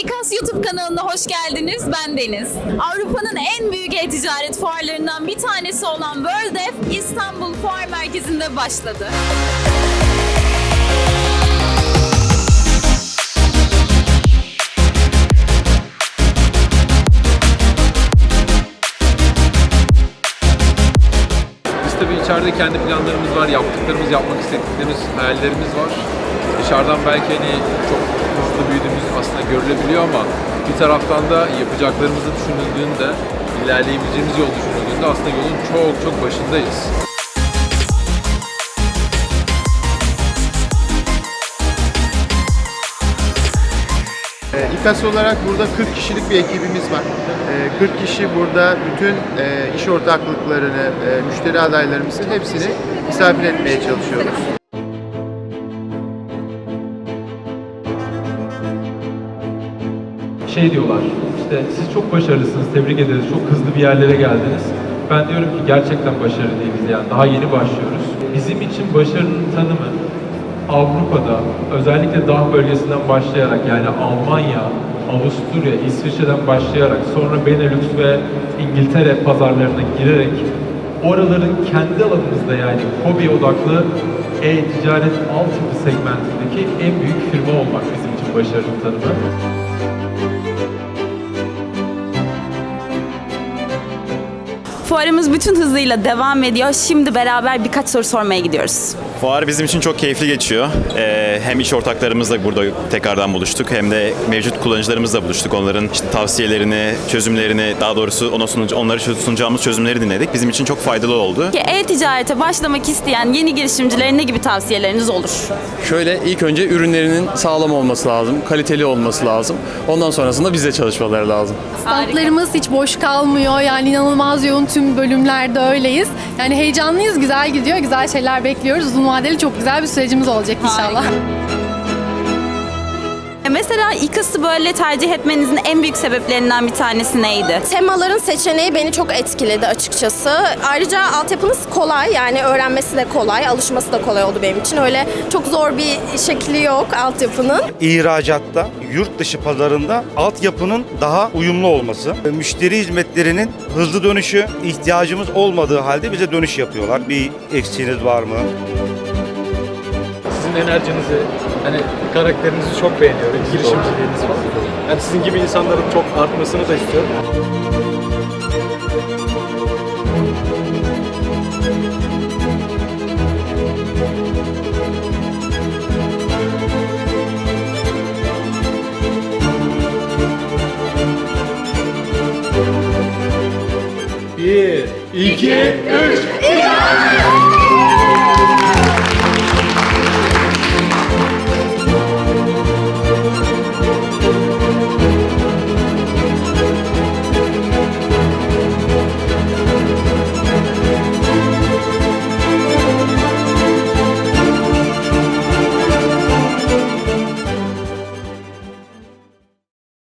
İKAS YouTube kanalına hoş geldiniz. Ben Deniz. Avrupa'nın en büyük e-ticaret fuarlarından bir tanesi olan World F İstanbul Fuar Merkezi'nde başladı. Biz tabii içeride kendi planlarımız var, yaptıklarımız, yapmak istediklerimiz, hayallerimiz var. Dışarıdan belki hani çok hızlı büyüdüğümüz aslında görülebiliyor ama bir taraftan da yapacaklarımızı düşünüldüğünde, ilerleyebileceğimiz yol düşünüldüğünde aslında yolun çok çok başındayız. Ee, İKAS olarak burada 40 kişilik bir ekibimiz var. Ee, 40 kişi burada bütün e, iş ortaklıklarını, e, müşteri adaylarımızın hepsini misafir etmeye çalışıyoruz. Şey diyorlar, işte siz çok başarılısınız, tebrik ederiz, çok hızlı bir yerlere geldiniz. Ben diyorum ki gerçekten başarılı değiliz yani, daha yeni başlıyoruz. Bizim için başarının tanımı Avrupa'da, özellikle dağ bölgesinden başlayarak yani Almanya, Avusturya, İsviçre'den başlayarak sonra Benelux ve İngiltere pazarlarına girerek oraların kendi alanımızda yani hobi odaklı e-ticaret altyapı segmentindeki en büyük firma olmak bizim için başarının tanımı. Fuarımız bütün hızıyla devam ediyor. Şimdi beraber birkaç soru sormaya gidiyoruz. Fuar bizim için çok keyifli geçiyor. Ee, hem iş ortaklarımızla burada tekrardan buluştuk hem de mevcut kullanıcılarımızla buluştuk. Onların işte tavsiyelerini, çözümlerini, daha doğrusu ona sunucu, onlara sunacağımız çözümleri dinledik. Bizim için çok faydalı oldu. E-ticarete başlamak isteyen yeni girişimcilere ne gibi tavsiyeleriniz olur? Şöyle ilk önce ürünlerinin sağlam olması lazım, kaliteli olması lazım. Ondan sonrasında bizle çalışmaları lazım. Standlarımız hiç boş kalmıyor. Yani inanılmaz yoğun tüm bölümlerde öyleyiz. Yani heyecanlıyız, güzel gidiyor, güzel şeyler bekliyoruz. Uzun vadeli çok güzel bir sürecimiz olacak inşallah. Mesela İKAS'ı böyle tercih etmenizin en büyük sebeplerinden bir tanesi neydi? Temaların seçeneği beni çok etkiledi açıkçası. Ayrıca altyapınız kolay yani öğrenmesi de kolay, alışması da kolay oldu benim için. Öyle çok zor bir şekli yok altyapının. ihracatta, yurt dışı pazarında altyapının daha uyumlu olması, müşteri hizmetlerinin hızlı dönüşü, ihtiyacımız olmadığı halde bize dönüş yapıyorlar. Bir eksiğiniz var mı? Sizin enerjinizi, hani karakterinizi çok beğeniyorum. Girişimciliğiniz falan. Yani sizin gibi insanların çok artmasını da istiyorum. Bir, iki, üç.